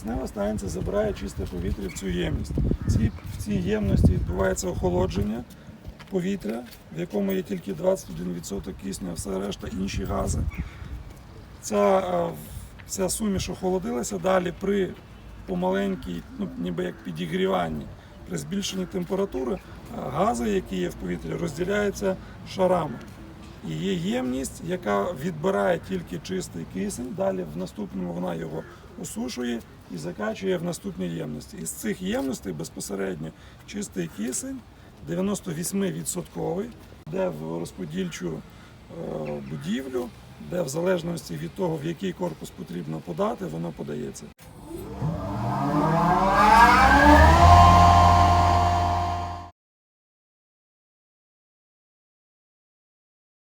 Киснева станція забирає чисте повітря в цю ємність. В цій ємності відбувається охолодження повітря, в якому є тільки 21% кисню, а все решта інші гази. Ця, е, ця суміш охолодилася далі при помаленькій, ну, ніби як підігріванні. При збільшенні температури е, гази, які є в повітрі, розділяються шарами. І є ємність, яка відбирає тільки чистий кисень. Далі в наступному вона його осушує і закачує в наступні ємності. Із цих ємностей безпосередньо чистий кисень 98% йде в розподільчу е, будівлю, де в залежності від того, в який корпус потрібно подати, воно подається.